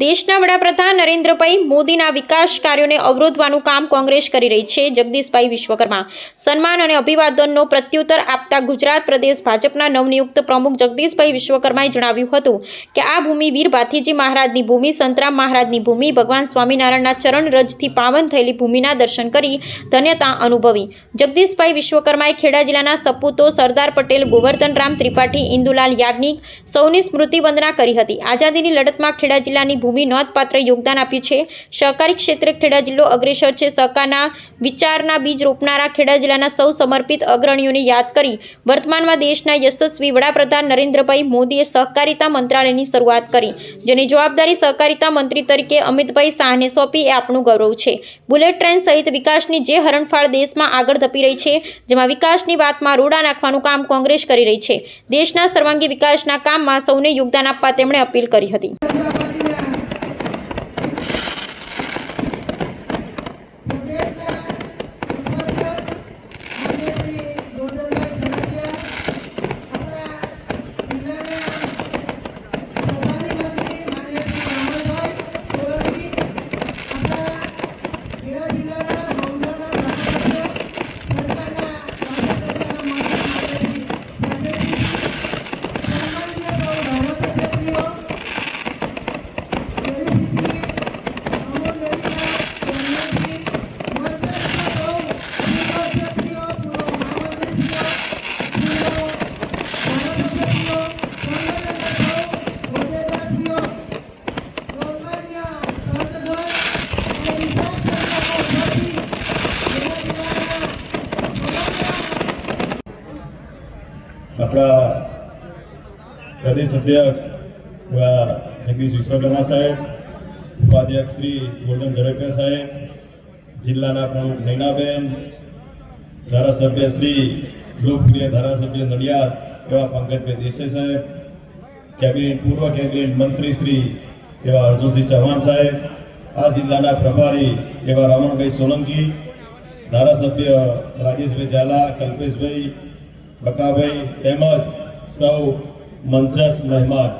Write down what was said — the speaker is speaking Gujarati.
દેશના વડાપ્રધાન નરેન્દ્રભાઈ મોદીના વિકાસ કાર્યોને અવરોધવાનું કામ કોંગ્રેસ કરી રહી છે. જગદીશભાઈ વિશ્વકર્મા સન્માન અને અભિવાદનનો પ્રત્યુત્તર આપતા ગુજરાત પ્રદેશ ભાજપના નવનિયુક્ત પ્રમુખ જગદીશભાઈ વિશ્વકર્માએ જણાવ્યું હતું કે, આ ભૂમિ વીર ભાથીજી મહારાજની ભૂમિ, સંતરામ મહારાજની ભૂમિ, ભગવાન સ્વામિનારાયણના ચરણ રજથી પાવન થયેલી ભૂમિના દર્શન કરી ધન્યતા અનુભવી. જગદીશભાઈ વિશ્વકર્માએ ખેડા જિલ્લાના સપૂતો સરદાર પટેલ, ગોવર્ધનરામ ત્રિપાઠી, ઇન્દુલાલ યાજ્ઞિક સૌની સ્મૃતિ વંદના કરી હતી. આઝાદીની લડતમાં ખેડા જિલ્લાની ભૂમિ નોંધપાત્ર યોગદાન આપ્યું છે. સહકારી ક્ષેત્રે ખેડા જિલ્લો અગ્રેસર છે. સહકારના વિચારના બીજ રોપનારા ખેડા જિલ્લાના સૌ સમર્પિત અગ્રણીઓને યાદ કરી વર્તમાનમાં દેશના યશસ્વી વડાપ્રધાન નરેન્દ્રભાઈ મોદીએ સહકારિતા મંત્રાલયની શરૂઆત કરી, જેની જવાબદારી સહકારિતા મંત્રી તરીકે અમિતભાઈ શાહને સોંપી એ આપણું ગૌરવ છે. બુલેટ ટ્રેન સહિત વિકાસની જે હરણફાળ દેશમાં આગળ ધપી રહી છે, જેમાં વિકાસની વાતમાં રોડા નાખવાનું કામ કોંગ્રેસ કરી રહી છે. દેશના સર્વાંગી વિકાસના કામમાં સૌને યોગદાન આપવા તેમણે અપીલ કરી હતી. આપણા પ્રદેશ અધ્યક્ષ એવા જગદીશ વિશ્વકર્મા સાહેબ, ઉપાધ્યક્ષ શ્રી ગોરધન ઝડપિયા સાહેબ, જિલ્લાના પ્રમુખ નૈનાબેન, ધારાસભ્ય શ્રી લોકપ્રિય ધારાસભ્ય નડિયાદ એવા પંકજભાઈ દેસાઈ સાહેબ, કેબિનેટ પૂર્વ કેબિનેટ મંત્રી શ્રી એવા અર્જુનસિંહ ચૌહાણ સાહેબ, આ જિલ્લાના પ્રભારી એવા રમણભાઈ સોલંકી, ધારાસભ્ય રાજેશભાઈ ઝાલા, કલ્પેશભાઈ બકાભાઈ તેમજ સૌ મંચસ મહેમાન.